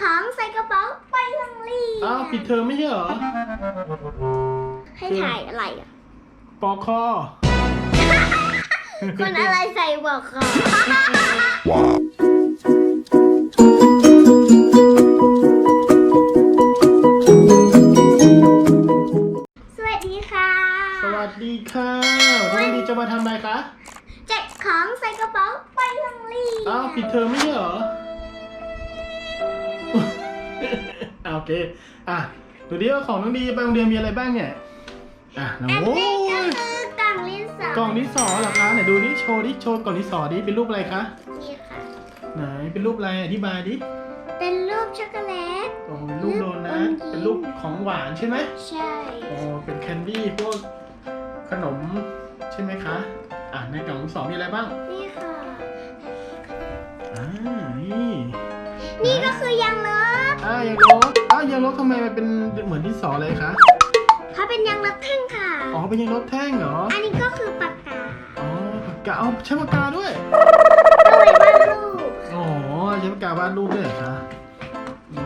ของใส่กระเป๋าไปโรงเรียนอ้าวปิดเทอมไม่ใช่เหรอให้ถ่ายอะไรอะปอกคอคนอะไรใส่หัวคอสวัสดีค่ะสวัสดีค่ะวันนี้จะมาทำอะไรคะแจกของใส่กระเป๋าไปโรงเรียนอ้าวปิดเทอมไม่ใช่เหรอ โอเค อะดูดิว่าของน้องดีไปโรงเรียนมีอะไรบ้างเนี่ย อะน้องอันโอ้นี้ก็ยคือกล่องลิ้นสอกล่องดินสอเหรอคะไหนดูดิโชว์ดิโชว์กล่องดินสอดิเป็นรูปอะไรคะ นี่ค่ะ ไหนเป็นรูปอะไรอธิบายดิเป็นรูปช็อกโกแลต โอ้เป็นรูปโดนัทเป็นรูปของหวานใช่ไหมใช่ โอ้เป็นแคนดี้พวกขนมใช่ไหมคะ อะในกล่องดินสอมีอะไรบ้าง นี่ค่ะ อ้าวยังลบทำไมมันเป็นเหมือนดินสอเลยคะ เขาเป็นยางลบแท่งค่ะ อ๋อ เป็นยังลบแท่งเหรอ อันนี้ก็คือปากกาอ๋อ ปากกา เอาใช้ปากกาด้วย เอาไว้วาดรูปอ๋อ ใช้ปากกาวาดรูปด้วยเหรอคะ อื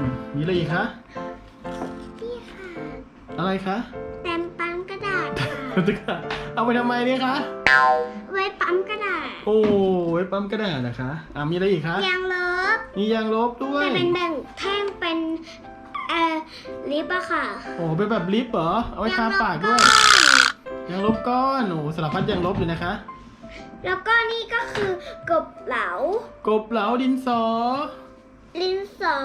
ม มีอะไรอีกคะ นี่ค่ะอะไรคะแต้มปั๊มกระดาษค่ะเอาไปทำไมเนี่ยคะ ไว้ปั๊มกระดาษ โอ้ไว้ปั๊มกระดาษนะคะ อ่ามีอะไรอีกคะ ยางลบมียางลบด้วยจะเป็นแบ่งแท่ง เป็นเอ่อลิปอะค่ะโอ้เป็นแบบลิปเหรอ เอาไว้ทาปากด้วยยางลบก้อน โอ้สารพัดยางลบเลยนะคะ แล้วก็นี่ก็คือกบเหลากบเหลาดินสอ ลินสอ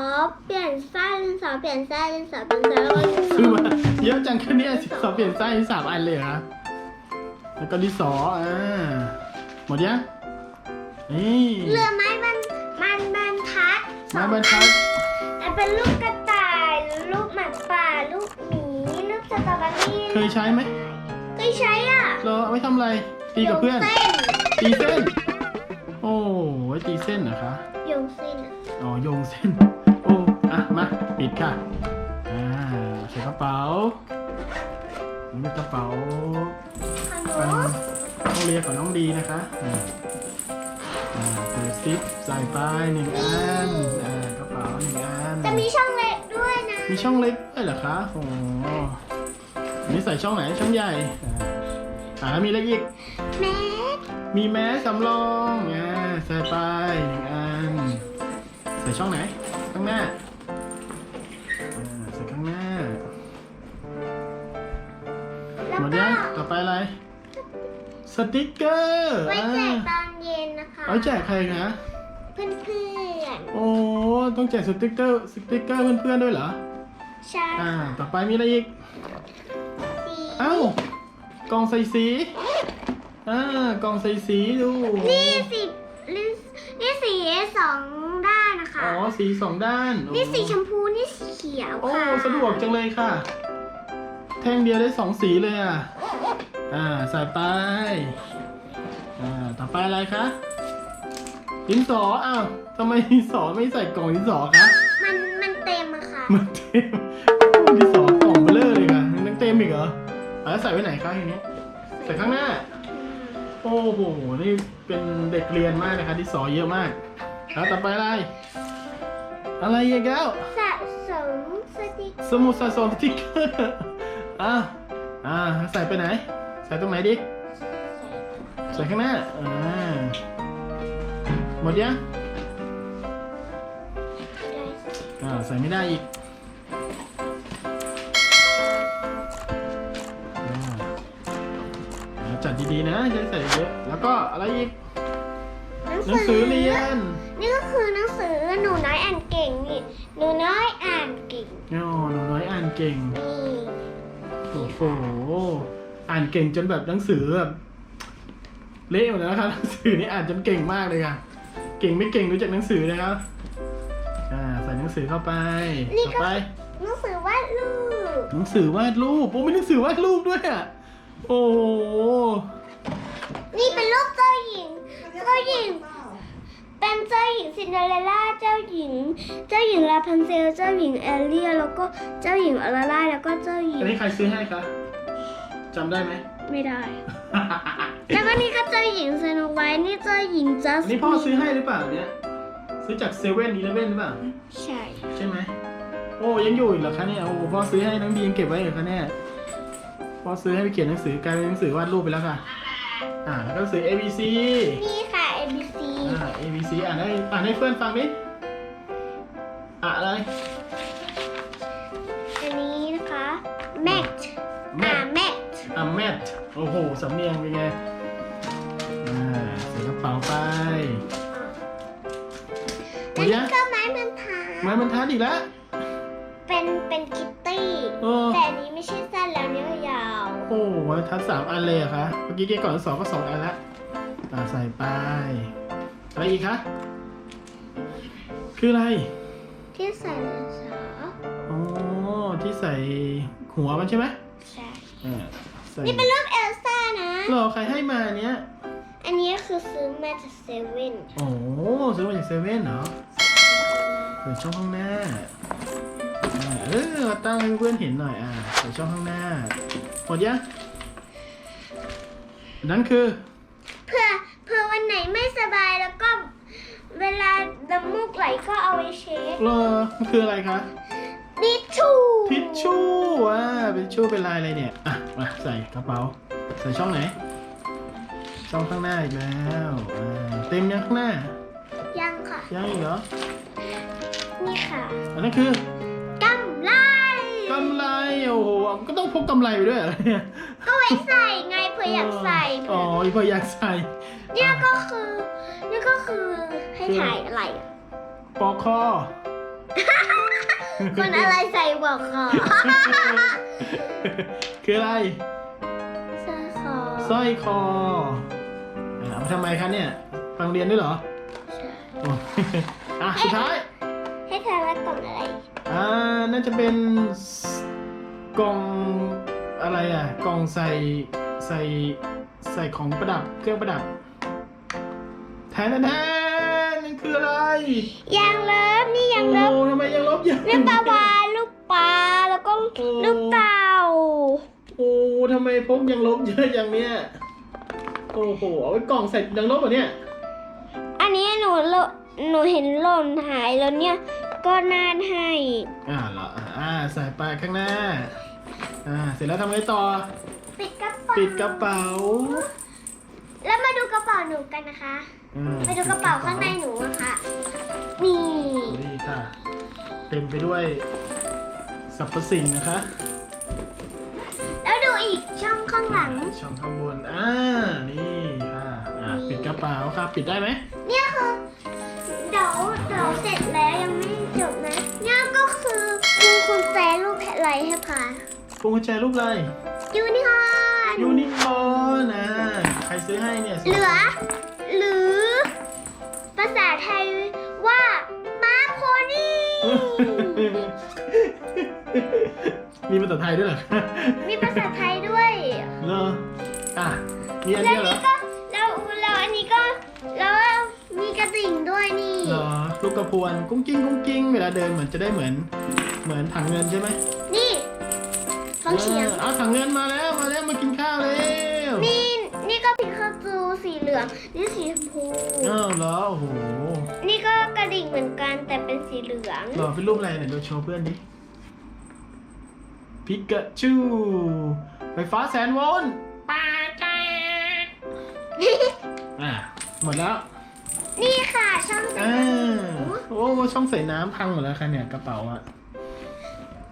เปลี่ยนไส้ลินสอเปลี่ยนไส้ลินสอเปลี่ยนไส้แล้วก็ลินสคืออว่าเยอะจังขึ้นเนี่ยสิบสองเปลี่ยนไส้สามอันเลยเหรอคะแล้วก็ดินสออ่าหมดยังนี่เรือไม้บรรมันบรรทัดสอมางบรรทัด อันเป็นรูปกระต่าย รูปหมาป่า รูปหมี รูปสตรอเบอรี่เคยใช้ไหมเคยใช้อะเราเอาไว้ทำอะไร ตีกับเพื่อนโยงเส้นตีเส้น โอ้ไว้ตีเส้นเหรอคะ โยงเส้นอะอ๋อโยงเส้น โอ้อะมา ปิดค่ะ อ่าใส่กระเป๋านี่เป็นกระเป๋าขนเป็นมต้องเรียนของน้องดีนะคะอ่าอ่าเปิดซิปใส่ไปหนึ่งอัน จะมีช่องเล็กด้วยนะมีช่องเล็กด้วยเหรอคะโอ้อันนี้ใส่ช่องไหนช่องใหญ่อ่าอ่าแล้วมีอะไรอีก แม่มีแมสสำรองอ่าใส่ไปหนึ่งอัน ใส่ช่องไหน ข้างหน้าอ่าใส่ข้างหน้า แล้วหมดก็ยังต่อไปอะไร สติกเกอร์ไว้อ่าแจกตอนเย็นนะคะ เอาแจกใครคะ เพื่อนเพื่อน โอ้ต้องแจกสติกเกอร์สติกเกอร์เพื่อนๆด้วยเหรอๆใช่อ่า ต่อไปมีอะไรอีก สีเอ้ากล่องใส่สีอ่ากล่องใส่สีดูนี่สีนี่นี่สีสองด้านนะคะอ๋อสีสองด้านโอ้นี่สีชมพูนี่สีเขียวโอ้ค่ะสะดวกจังเลยค่ะ แท่งเดียวได้สองสีเลยอะอ่าใส่ไปอ่าต่อไปอะไรคะ ดินสออ้าวทำไมดินสอไม่ใส่กล่องดินสอคะมันมันเต็มอะค่ะ มันเต็มโอ้ดินสอกล่องเบลเลอร์เลยค่ะยังเต็มอีกเหรออะแล้วใส่ไว้ไหนคะทีนี้ใส่ข้างหน้า โอ้โหนี่เป็นเด็กเรียนมากนะคะดินสอเยอะมากแล้วต่อไปอะไรอะไรอีกแล้วสะสมสติกสมุดสะสมสติ๊กเกอร์อ่าอ่าใส่ไปไหน ใส่ตรงไหนดิใส่ข้างหน้าอ่า หมดยังอ่าใส่ไม่ได้อีกอ่าอ่าจัดดีๆนะจะได้ใส่เยอะแล้วก็อะไรอีกหนังสือเรียนนี่ก็คือหนังสือหนูน้อยอ่านเก่งนี่หนูน้อยอ่านเก่งอ๋อหนูน้อยอ่านเก่งนี่โอ้โหอ่านเก่งจนแบบหนังสือแบบเละหมดแล้วนะครับหนังสือนี่อ่านจนเก่งมากเลยค่ะ เก่งไม่เก่งรู้จักหนังสือนะครับอ่าใส่หนังสือเข้าไปนี่ต่อก็ไปหนังสือวาดรูปหนังสือวาดรูปโอ้มีหนังสือวาดรูปด้วยอะโอ้โหนี่เป็นรูปเจ้าหญิง เจ้าหญิง เป็นเจ้าหญิงซินเดอเรลล่า เจ้าหญิง เจ้าหญิงลาพันเซล เจ้าหญิงแอลเลียแล้วก็เจ้าหญิงออร่าล่าแล้วก็เจ้าหญิอังนนี้ใครซื้อให้คะจำได้ไหม ไม่ได้ แล้วก็นี่ก็เจ้าหญิงเซโนไวท์นี่เจ้าหญิงจัสอันนี้พ่อซื้อให้หรือเปล่าเนี่ย ซื้อจากเซเว่นอีเลเว่นหรือเปล่า ใช่ ใช่ไหม โอ้ยังอยู่อีกเหรอคะเนี่ย โอ้พ่อซื้อให้น้องดียังเก็บไว้เหรอคะเนี่ย พ่อซื้อให้ไปเขียนหนังสือกลายเป็นหนังสือวาดรูปไปแล้วค่ะ อ่าแล้วก็หนังสือ A B C นี่ค่ะ ABC อ่า A B C อ่านให้อ่านให้เพื่อนฟังดิอะอะไร อันนี้นะคะ Met อ่า Met Met อะ Met โอ้โหสำเนียงเป็นไงอ่าใส่กระ เป๋าไปหมอัดนยันี้งก็ไม้บรรทัดไม้บรรทัดอีกแล้ว เป็นเป็นคิตตี้ เออ แต่อันนี้ไม่ใช่สั้นแล้วเนี่ยยาวโอ้ไม้บรรทัดสามอันเลยเหรอะคะเมื่อกี้เกก่อนสองก็สองอันละอ่าใส่ไปอะไรอีกคะคืออะไรที่ใส่ดินสออ๋อที่ใส่หัวมันใช่ไหมใช่อ่าใส่นี่เป็นรูปเอลซ่านะหรอใครให้มาเนี้ย อันนี้คือซื้อมาจากเซเว่นโอ้ซื้อมาจากเซเว่นเหรอเปิดช่องข้างหน้าอ่าเออมาตั้งให้เพื่อนเห็นหน่อยอ่าเปิดช่องข้างหน้าหมดยังนั่นคือ เพื่อเพื่อวันไหนไม่สบายแล้วก็เวลาน้ำมูกไหลก็เอาไว้เช็ดเหรอมันคืออะไรคะทิชชู่ทิชชู่อ่าเป็นชู่เป็นลายอะไรเนี่ย อะมาใส่กระเป๋า ใส่ช่องไหน ช่องข้างหน้าอีกแล้วอ่าเต็มยังข้างหน้า ยังค่ะ ยังอีกเหรอ นี่ค่ะอันนั้นคือกำไรกำไร โอ้โหก็ต้องพกกำไรไปด้วยเหรอเนี่ยก็ไว้ใส่ไงเผื่ออยากใส่อ๋อเผื่อเพื่ออยากใส่เนี่ยก็คือเนี่ยก็คือให้ถ่ายอะไรอะปอกคอ คนอะไรใส่บอกคอคืออะไรเสื้อคอสร้อยคออ่า เอาไปทำไมคะเนี่ยไปโรงเรียนด้วยเหรอใช่โอ้อะสุดท้าย ให้ทายว่ากล่องอะไรอ่า น่าจะเป็นกล่องอะไรอะ กล่องใส่ใส่ใส่ของประดับเครื่องประดับแทนแทนนั่นคืออะไรยางเลิฟนี่ยางเลิฟโอ้ทำไมยังลบยังลูกปลาวานลูกปลาแล้วก็ลูกเต่าโอ้ทำไมพกยังลบเยอะอย่างเนี้ย โอ้โหเอาไว้กล่องใส่ยังลบเหรอเนี่ย อันนี้หนูโลหนูเห็นหล่นหายแล้วเนี่ย ก็นานให้ อ่าเหรออ่าอ่าใส่ไปข้างหน้า อ่า เสร็จแล้วทำไงต่อ ปิดกระเป๋าปิดกระเป๋าแล้วมาดูกระเป๋าหนูกันนะคะอืมไปดูกระเป๋าข้างในหนูอะค่ะนี่ นี่ค่ะ เต็มไปด้วยสรรพสิ่งนะคะแล้วดู อีกช่องข้างหลัง ช่องข้างบน อ่า นี่ค่ะอ่าปิดกระเป๋าค่ะปิดได้ไหมเนี่ยคือเดี๋ยวเดี๋ยวเสร็จแล้วยังไม่จบนะเนี่ยก็คือคุณคุณแจรูปอะไรให้ค่ะพวงกุญแจรูปอะไรยูนิคอร์นยูนิคอร์นอ่าใครซื้อให้เนี่ยเหลือ หรือ ภาษาไทยว่าม้าโพนี่มีภาษาไทยด้วยเหรอ มีภาษา มีอันแล้วเดียวเหรอนี่ก็แล้วแล้วอันนี้ก็แล้วมีกระดิ่งด้วยนี่เหรอลูกกระพวนกุ้งกิ้งกุ้งกิ้งเวลาเดินเหมือนจะได้เหมือน เหมือนถังเงินใช่ไหมนี่ฟังเสียงออเอาถังเงินมาแล้วมาแล้วมากินข้าวเร็วนี่นี่ก็พิคาจูสีเหลืองนี่สีชมพูอ้าวเหรอโอ้โหนี่ก็กระดิ่งเหมือนกันแต่เป็นสีเหลืองเหรอเป็นรูปอะไรเนี่ยดูโชว์เพื่อนดิพิกาจูไฟฟ้าแสนโวลต์ปาแจ๊ก อะหมดแล้ว นี่ค่ะช่องอ่าโอ้ช่องใส่น้ำพังหมดแล้วค่ะเนี่ยกระเป๋าอะ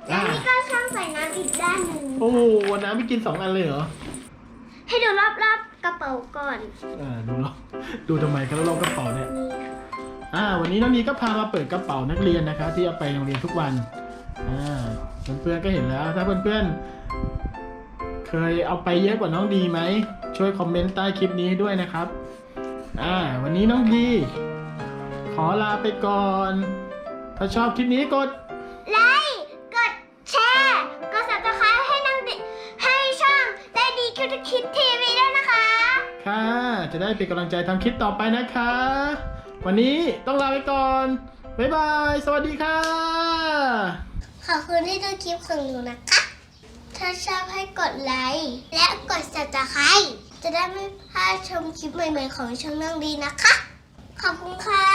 แล้วอ่านี่ก็ช่องใส่น้ำอีกด้านหนึ่งโอ้โหน้ำไปกินสองอันเลยเหรอให้ดูรอบๆกระเป๋าก่อนอ่าดูแล้วดูทำไมครับเรากระเป๋าเนี่ย นี่ค่ะอ่าวันนี้น้องนีก็พามาเปิดกระเป๋านักเรียนนะคะ ที่เอาไปโรงเรียนทุกวันอ่าเพื่อนๆก็เห็นแล้วถ้าเพื่อนๆ เคยเอาไปเยอะกว่าน้องดีไหม ช่วยคอมเมนต์ใต้คลิปนี้ให้ด้วยนะครับ อ่า วันนี้น้องดี ขอลาไปก่อน ถ้าชอบคลิปนี้กด ไลค์กดแชร์กด subscribe ให้นางดิให้ช่องได้ดีคิวคิดทีวีด้วยนะคะ ค่ะ จะได้เป็นกำลังใจทำคลิปต่อไปนะคะ วันนี้ต้องลาไปก่อน บ๊ายบาย สวัสดีค่ะ ขอบคุณที่ดูคลิปของหนูนะคะ ถ้าชอบให้กดไลค์และกด subscribe จะได้ไม่พลาดชมคลิปใหม่ๆของช่องน้องดีนะคะ ขอบคุณค่ะ